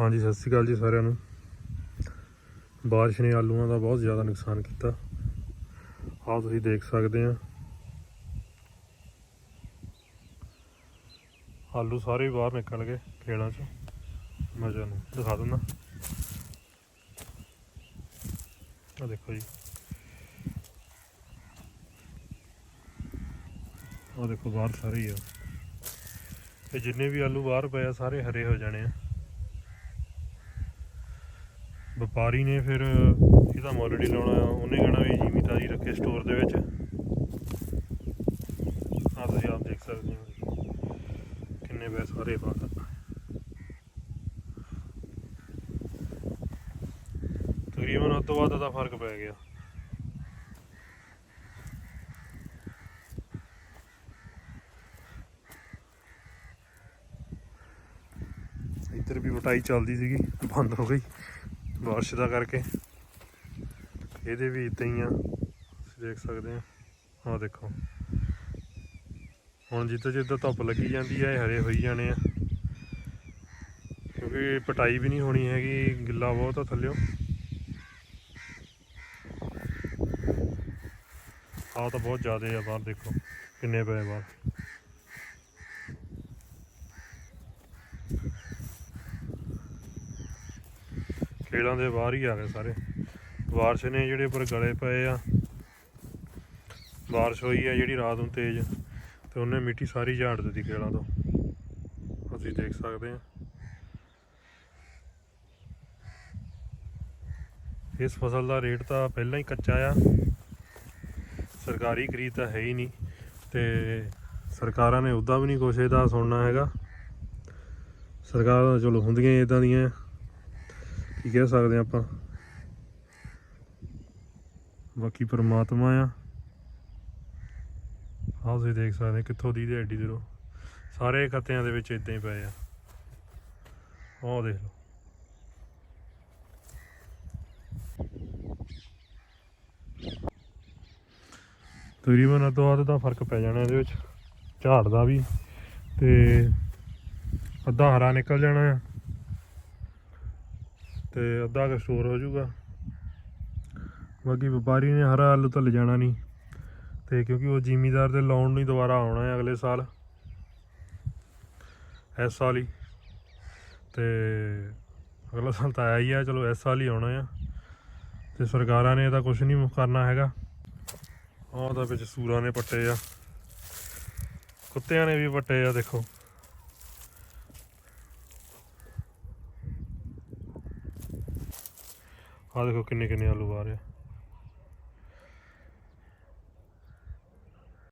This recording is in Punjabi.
ਹਾਂਜੀ, ਸਤਿ ਸ਼੍ਰੀ ਅਕਾਲ ਜੀ ਸਾਰਿਆਂ ਨੂੰ। ਬਾਰਿਸ਼ ਨੇ ਆਲੂਆਂ ਦਾ ਬਹੁਤ ਜ਼ਿਆਦਾ ਨੁਕਸਾਨ ਕੀਤਾ। ਆਹ ਤੁਸੀਂ ਦੇਖ ਸਕਦੇ ਆ। ਆਲੂ ਸਾਰੇ ਬਾਹਰ ਨਿਕਲ ਗਏ ਖੇਲਾਂ ਚੋਂ। ਮਜ਼ਾ ਨੂੰ ਦਿਖਾ ਦਿੰਦਾ। ਆ ਦੇਖੋ ਜੀ। ਆ ਦੇਖੋ ਬਾਹਰ ਸਾਰੇ ਹੀ ਆ। ਤੇ ਜਿੰਨੇ ਵੀ ਆਲੂ ਬਾਹਰ ਪਏ ਆ, ਸਾਰੇ ਹਰੇ ਹੋ ਜਾਣੇ ਆ। ਵਪਾਰੀ ਨੇ ਫਿਰ ਇਹਦਾ ਮੁੱਲ ਨਹੀਂ ਲਾਉਣਾ ਉਹਨੇ ਕਹਿਣਾ ਵੀ ਜ਼ਿਮੀਦਾਰੀ ਰੱਖੇ ਸਟੋਰ ਦੇ ਵਿੱਚ। ਆ ਤੁਸੀਂ ਆਪ ਦੇਖ ਸਕਦੇ ਹੋ। ਕਿੰਨੇ ਪੈ ਸਾਰੇ ਬਾਹਰ ਤਕਰੀਬਨ ਉਸ ਤੋਂ ਬਾਅਦ ਦਾ ਫ਼ਰਕ ਪੈ ਗਿਆ। ਇੱਧਰ ਵੀ ਵਟਾਈ ਚੱਲਦੀ ਸੀਗੀ। ਬੰਦ ਹੋ ਗਈ। ਬਾਰਿਸ਼ ਦਾ ਕਰਕੇ। ਇਹਦੇ ਵੀ ਇਦਾਂ ਹੀ ਆ। ਤੁਸੀਂ ਦੇਖ ਸਕਦੇ ਆ। ਆਹ ਦੇਖੋ। ਹੁਣ ਜਿੱਦਾਂ ਜਿੱਦਾਂ ਧੁੱਪ ਲੱਗੀ ਜਾਂਦੀ ਆ, ਇਹ ਹਰੇ ਹੋਈ ਜਾਣੇ ਆ। ਕਿਉਂਕਿ ਪਟਾਈ ਵੀ ਨਹੀਂ ਹੋਣੀ ਹੈਗੀ, ਗਿੱਲਾ ਬਹੁਤ ਆ ਥੱਲਿਓ। ਆਹ ਤਾਂ ਬਹੁਤ ਜ਼ਿਆਦਾ ਆ ਬਾਹਰ ਦੇਖੋ, ਕਿੰਨੇ ਪਏ ਬਾਹਰ। ਖੇਲਾਂ ਦੇ ਬਾਹਰ ਹੀ ਆ ਗਏ ਸਾਰੇ। ਬਾਰਿਸ਼ ਨੇ ਜਿਹੜੇ ਪਰ ਗਲੇ ਪਏ ਆ, ਬਾਰਿਸ਼ ਹੋਈ ਆ ਜਿਹੜੀ ਰਾਤ ਨੂੰ ਤੇਜ਼, ਤੇ ਉਹਨੇ ਮਿੱਟੀ ਸਾਰੀ ਝਾੜ ਦਿੱਤੀ ਖੇਲਾਂ ਤੋਂ। ਅਸੀਂ ਦੇਖ ਸਕਦੇ ਆ। ਇਸ ਫਸਲ ਦਾ ਰੇਟ ਤਾਂ ਪਹਿਲਾਂ ਹੀ ਕੱਚਾ ਆ। ਸਰਕਾਰੀ ਖਰੀਦ ਤਾਂ ਹੈ ਹੀ ਨਹੀਂ, ਤੇ ਸਰਕਾਰਾਂ ਨੇ ਉਦਾਂ ਵੀ ਨਹੀਂ ਕੁਛ ਇਹਦਾ ਸੁਣਨਾ ਹੈਗਾ। ਸਰਕਾਰਾਂ ਚਲੋ ਹੁੰਦੀਆਂ ਹੀ ਇਦਾਂ ਦੀਆਂ। ਕੀ ਕਹਿ ਸਕਦੇ ਆਪਾਂ? ਬਾਕੀ ਪਰਮਾਤਮਾ ਆ। ਆਹ ਤੁਸੀਂ ਦੇਖ ਸਕਦੇ ਕਿੱਥੋਂ ਦੀ ਦੇ ਐਡੀ ਦੂਰੋਂ। ਸਾਰੇ ਖੱਤਿਆਂ ਦੇ ਵਿੱਚ ਇਦਾਂ ਹੀ ਪਏ ਆ। ਆਹ ਦੇਖ ਲਓ। ਤਕਰੀਬਨ ਅੱਧੋ ਅੱਧ ਦਾ ਫ਼ਰਕ ਪੈ ਜਾਣਾ ਇਹਦੇ ਵਿੱਚ। ਝਾੜ ਦਾ ਵੀ ਤੇ ਅੱਧਾ ਹਰਾ ਨਿਕਲ ਜਾਣਾ ਆ। ਤੇ ਅੱਧਾ ਕੁ ਸਟੋਰ ਹੋ ਜਾਊਗਾ। ਬਾਕੀ ਵਪਾਰੀ ਨੇ ਹਰਾ ਆਲੂ ਤਾਂ ਲਿਜਾਣਾ ਨਹੀਂ। ਤੇ ਕਿਉਂਕਿ ਉਹ ਜ਼ਿਮੀਦਾਰ ਦੇ ਲਾਉਣ ਨੂੰ ਹੀ ਦੁਬਾਰਾ ਆਉਣਾ ਹੈ ਅਗਲੇ ਸਾਲ। ਇਸ ਸਾਲ ਹੀ। ਤੇ ਅਗਲਾ ਸਾਲ ਤਾਂ ਆਇਆ ਹੀ ਆ, ਚਲੋ ਇਸ ਸਾਲ ਹੀ ਆਉਣਾ ਆ। ਤੇ ਸਰਕਾਰਾਂ ਨੇ ਤਾਂ ਕੁਝ ਨਹੀਂ ਕਰਨਾ ਹੈਗਾ। ਆਹ ਤਾਂ ਵਿੱਚ ਸੂਰਾਂ ਨੇ ਪੱਟੇ ਆ। ਕੁੱਤਿਆਂ ਨੇ ਵੀ ਪੱਟੇ ਆ, ਦੇਖੋ। ਆਹ ਦੇਖੋ ਕਿੰਨੇ ਕਿੰਨੇ ਆਲੂ ਆ ਰਹੇ ਆ।